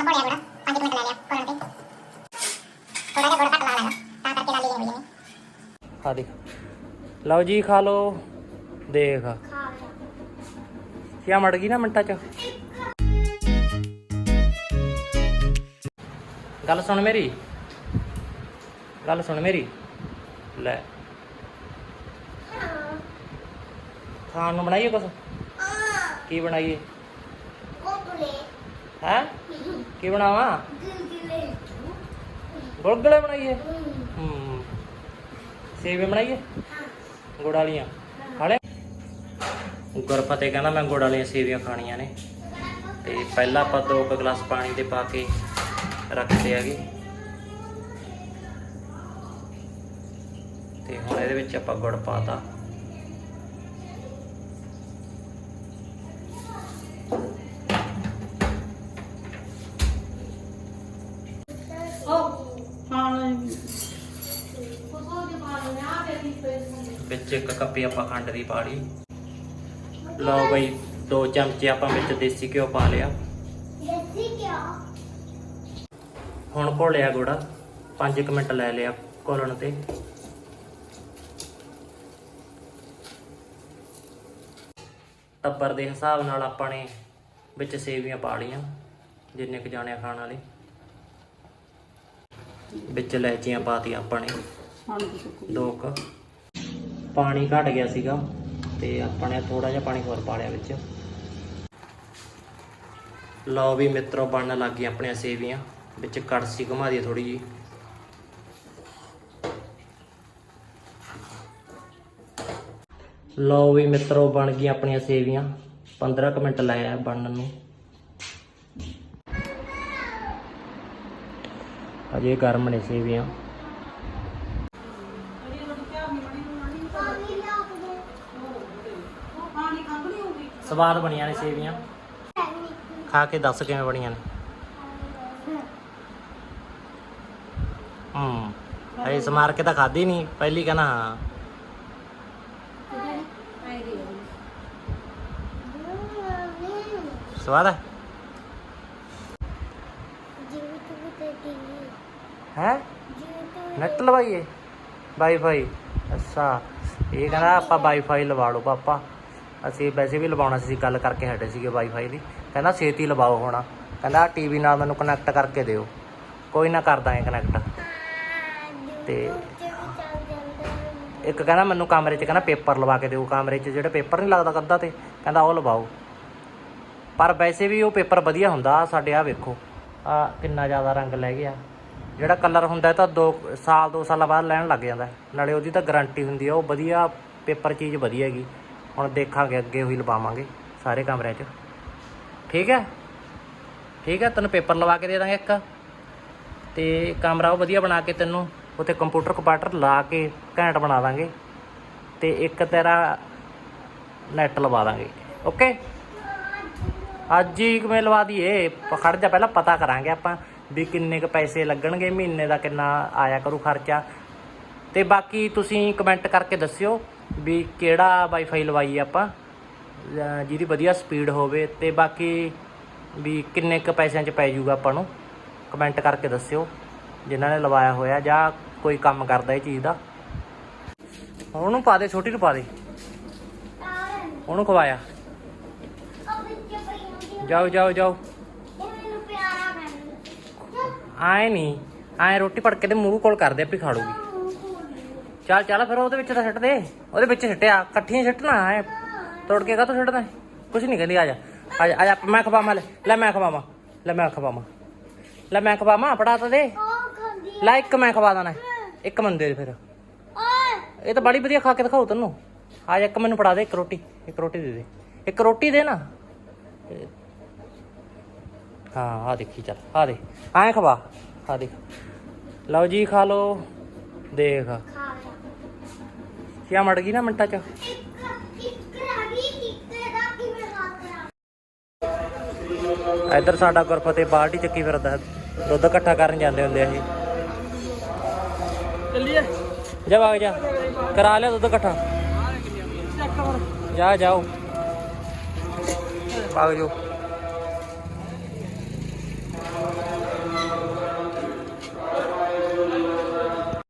ਹੁਣ ਕੋੜਿਆ ਗੋੜਾ 5 ਮਿੰਟ ਲੈ ਲਿਆ ਕੋੜਨ ਤੇ ਥੋੜਾ ਜਿਹਾ ਗੋੜਾ ਘੱਟ ਲਾ ਲੈਣਾ ਤਾਂ ਕਰਕੇ ਲਾਲੀ ਹੋਈ ਜਾਨੀ ਆ ਦੇਖ ਲਓ ਜੀ ਖਾ ਲਓ। ਦੇਖ। ਕਿਆ ਮੜ ਗਈ ਨਾ ਮਿੰਟਾਂ ਚ? ਗੱਲ ਸੁਣ ਮੇਰੀ। ਗੱਲ ਸੁਣ ਮੇਰੀ। ਲੈ। ਖਾਣ ਨੂੰ ਬਣਾਈਏ ਕੁਛ? ਕੀ ਬਣਾਈਏ? ਹੈ? ਕੀ ਬਣਾਵਾਂ? ਗੁਲਗੁਲੇ ਬਣਾਈਏ? ਹੂੰ। ਸੇਵੇ ਬਣਾਈਏ? ਗੁੜ ਵਾਲੀਆਂ। ਖਾ ਲੈ ਕਹਿੰਦਾ ਮੈਂ ਗੁੜ ਵਾਲੀਆਂ ਸੇਵੀਆਂ ਖਾਣੀਆਂ ਨੇ। ਤੇ ਪਹਿਲਾਂ ਆਪਾਂ ਦੋ ਕੁ ਗਲਾਸ ਪਾਣੀ ਦੇ ਪਾ ਕੇ ਰੱਖਦੇ ਆਗੇ ਤੇ ਹੁਣ ਇਹਦੇ ਵਿੱਚ ਆਪਾਂ ਗੁੜ ਪਾਤਾ ਵਿੱਚ ਇੱਕ ਕੱਪੀ ਆਪਾਂ ਖੰਡ ਦੀ ਪਾ ਲਈ। ਲਓ ਬਈ ਦੋ ਚਮਚੇ ਆਪਾਂ ਵਿੱਚ ਦੇਸੀ ਘਿਓ ਪਾ ਲਿਆ। ਹੁਣ ਘੋਲਿਆ ਗੁੜ 5 ਮਿੰਟ ਲੈ ਲਿਆ ਘੋਲਣ ਤੇ। ਟੱਬਰ ਦੇ ਹਿਸਾਬ ਨਾਲ ਆਪਾਂ ਨੇ ਵਿੱਚ ਸੇਵੀਆਂ ਪਾ ਲਈਆਂ ਜਿੰਨੇ ਕੁ ਜਾਣਿਆ ਖਾਣ ਵਾਲੇ। ਵਿੱਚ ਲੈਚੀਆਂ ਪਾਤੀਆਂ ਆਪਾਂ ਨੇ। ਦੋ ਕੁ। ਪਾਣੀ ਘਟ ਗਿਆ ਸੀਗਾ ਤੇ ਆਪਾਂ ਨੇ ਥੋੜਾ ਜਿਹਾ ਪਾਣੀ ਹੋਰ ਪਾ ਲਿਆ ਵਿੱਚ। ਲਓ ਵੀ ਮਿੱਤਰੋ, ਬਣਨ ਲੱਗ ਗਈ ਆਪਣੀਆਂ ਸੇਵੀਆਂ। ਵਿੱਚ ਕੜਸੀ ਘੁਮਾ ਦੀ ਥੋੜੀ ਜੀ ਲਓ ਵੀ ਮਿੱਤਰੋ, ਬਣ ਗਈਆਂ ਆਪਣੀਆਂ ਸੇਵੀਆਂ। 15 ਕੁ ਮਿੰਟ ਲਾਇਆ ਬਣਨ ਨੂੰ। ਅਜੇ ਗਰਮ ਨੇ ਸੇਵੀਆਂ। ਸਵਾਦ ਬਣੀਆਂ ਨੇ ਸੇਵੀਆਂ। ਖਾ ਕੇ ਦੱਸ ਕਿਵੇਂ ਬਣੀਆਂ ਨੇ। ਹੂੰ ਅਰੇ ਸਮਾਰ ਕੇ ਤਾਂ ਖਾਦੀ ਨਹੀਂ ਪਹਿਲੀ ਕਹਿੰਦਾ ਹਾਂ। ਸਵਾਦ ਹੈ ਹੈ? ਨੈਟ ਲਵਾਈਏ। ਵਾਈਫਾਈ ਅੱਛਾ, ਇਹ ਕਹਿੰਦਾ ਆਪਾਂ ਵਾਈਫਾਈ ਲਵਾ ਲਓ ਪਾਪਾ। ਅਸੀਂ ਵੈਸੇ ਵੀ ਲਵਾਉਣਾ ਸੀ ਗੱਲ ਕਰਕੇ ਹਟੇ ਸੀਗੇ ਵਾਈਫਾਈ ਦੀ। ਕਹਿੰਦਾ ਛੇਤੀ ਲਵਾਓ ਹੋਣਾ। ਕਹਿੰਦਾ ਟੀਵੀ ਨਾਲ ਮੈਨੂੰ ਕਨੈਕਟ ਕਰਕੇ ਦਿਓ। ਕੋਈ ਨਾ ਕਰਦਾ ਦਾਂਗੇ ਕਨੈਕਟ ਤੇ ਇੱਕ ਕਹਿੰਦਾ ਮੈਨੂੰ ਕਮਰੇ 'ਚ ਕਹਿੰਦਾ ਪੇਪਰ ਲਵਾ ਕੇ ਦਿਓ। ਕਮਰੇ 'ਚ ਜਿਹੜਾ ਪੇਪਰ ਨਹੀਂ ਲੱਗਦਾ ਕੱਦਾ ਤੇ, ਕਹਿੰਦਾ ਉਹ ਲਵਾਓ। ਪਰ ਵੈਸੇ ਵੀ ਉਹ ਪੇਪਰ ਵਧੀਆ ਹੁੰਦਾ ਸਾਡੇ ਆ ਵੇਖੋ। ਆ ਕਿੰਨਾ ਜ਼ਿਆਦਾ ਰੰਗ ਲੈ ਗਿਆ। ਜਿਹੜਾ ਕਲਰ ਹੁੰਦਾ ਤਾਂ 2 ਸਾਲ 2 ਸਾਲਾਂ ਬਾਅਦ ਲੈਣ ਲੱਗ ਜਾਂਦਾ। ਨਾਲੇ ਉਹਦੀ ਤਾਂ ਗਾਰੰਟੀ ਹੁੰਦੀ ਆ, ਉਹ ਵਧੀਆ ਪੇਪਰ ਚੀਜ਼ ਵਧੀਆ ਹੈਗੀ। ਹੁਣ ਦੇਖਾਂਗੇ, ਅੱਗੇ ਉਹੀ ਲਵਾਵਾਂਗੇ ਸਾਰੇ ਕਮਰਿਆਂ 'ਚ। ਠੀਕ ਹੈ? ਠੀਕ ਹੈ, ਤੈਨੂੰ ਪੇਪਰ ਲਵਾ ਕੇ ਦੇ ਦਾਂਗੇ ਇੱਕ। ਤੇ ਕਮਰਾ ਉਹ ਵਧੀਆ ਬਣਾ ਕੇ ਤੈਨੂੰ, ਉੱਥੇ ਕੰਪਿਊਟਰ ਕੰਪਾਟਰ ਲਾ ਕੇ ਘੈਂਟ ਬਣਾ ਦਾਂਗੇ। ਤੇ ਇੱਕ ਤੇਰਾ ਨੈਟ ਲਵਾ ਦਾਂਗੇ। ਓਕੇ? ਅੱਜ ਹੀ ਕਿਵੇਂ ਲਵਾ ਦਈਏ। ਪ- ਖੜ ਜਾ, ਪਹਿਲਾਂ ਪਤਾ ਕਰਾਂਗੇ ਆਪਾਂ ਵੀ ਕਿੰਨੇ ਕ ਪੈਸੇ ਲੱਗਣਗੇ, ਮਹੀਨੇ ਦਾ ਕਿੰਨਾ ਆਇਆ ਕਰੂ ਖਰਚਾ। ਤੇ ਬਾਕੀ ਤੁਸੀਂ ਕਮੈਂਟ ਕਰਕੇ ਦੱਸਿਓ ਵੀ ਕਿਹੜਾ ਵਾਈਫਾਈ ਲਵਾਈਏ ਆਪਾਂ ਜਿਹਦੀ ਵਧੀਆ ਸਪੀਡ ਹੋਵੇ ਤੇ ਬਾਕੀ ਵੀ ਕਿੰਨੇ ਕ ਪੈਸਿਆਂ 'ਚ ਪੈ ਜਾਊਗਾ ਆਪਾਂ ਨੂੰ ਕਮੈਂਟ ਕਰਕੇ ਦੱਸਿਓ ਜਿਨ੍ਹਾਂ ਨੇ ਲਵਾਇਆ ਹੋਇਆ ਜਾਂ ਕੋਈ ਕੰਮ ਕਰਦਾ ਇਹ ਚੀਜ਼ ਦਾ। ਉਹਨੂੰ ਪਾ ਦੇ ਛੋਟੀ ਨੂੰ ਪਾ ਦੇ। ਉਹਨੂੰ ਖਵਾਇਆ। ਜਾਓ ਜਾਓ ਜਾਓ। ਆਏ ਨਹੀਂ ਆਏ ਰੋਟੀ ਪੜ ਕੇ ਤੇ ਮੂੰਹ ਕੋਲ ਕਰਦੇ ਆਪੇ ਖਾ ਲੂਗੀ ਚੱਲ ਚੱਲ ਫਿਰ ਉਹਦੇ ਵਿੱਚ ਤਾਂ ਸਿੱਟ ਦੇ। ਉਹਦੇ ਵਿੱਚ ਸਿੱਟਿਆ। ਇਕੱਠੀਆਂ ਸਿੱਟਣਾ ਐ ਤੋੜ ਕੇ ਕਾਹਤੋਂ ਸਿੱਟਦਾ ਕੁਛ ਨਹੀਂ ਕਹਿੰਦੀ, ਆ ਜਾ। ਆ ਜਾ ਆ ਜਾ, ਮੈਂ ਖਵਾਵਾਂ, ਲੈ ਲੈ ਮੈਂ ਖਵਾਵਾਂ। ਲੈ ਮੈਂ ਖਵਾਵਾਂ। ਲੈ ਮੈਂ ਖਵਾਵਾਂ ਪੜਾ ਤਾਂ ਦੇ। ਲੈ ਇੱਕ ਮੈਂ ਖਵਾ ਦੇਣਾ ਇੱਕ ਮੰਦੇ ਦੇ ਫਿਰ। ਇਹ ਤਾਂ ਬੜੀ ਵਧੀਆ ਖਾ ਕੇ ਦਿਖਾਓ ਤੈਨੂੰ। ਆ ਜਾ, ਇੱਕ ਮੈਨੂੰ ਪੜਾ ਦੇ, ਇੱਕ ਰੋਟੀ। ਇੱਕ ਰੋਟੀ ਦੇ ਦੇ। ਇੱਕ ਰੋਟੀ ਦੇ ਨਾ। ਹਾਂ, ਆ ਦੇਖੀ, ਚੱਲ, ਆ ਦੇ। ਐਂ ਖਵਾ। ਆ ਦੇਖ। ਲਓ ਜੀ, ਖਾ ਲਓ। ਦੇਖ। ਕਿਆ ਮੜ ਗਈ ਨਾ ਮਿੰਟਾਂ ਚ? ਇੱਧਰ ਸਾਡਾ ਗੁਰਫਤਿਹ ਬਾਲਟੀ ਚੱਕੀ ਫਿਰਦਾ। ਦੁੱਧ ਇਕੱਠਾ ਕਰਨ ਜਾਂਦੇ ਹੁੰਦੇ ਆ ਇਹ ਚੱਲੀਏ। ਜਾ ਵਗ ਜਾ। ਕਰਾ ਲਿਆ ਦੁੱਧ ਇਕੱਠਾ। ਜਾ ਜਾਓ। ਵਗ ਜਾਓ।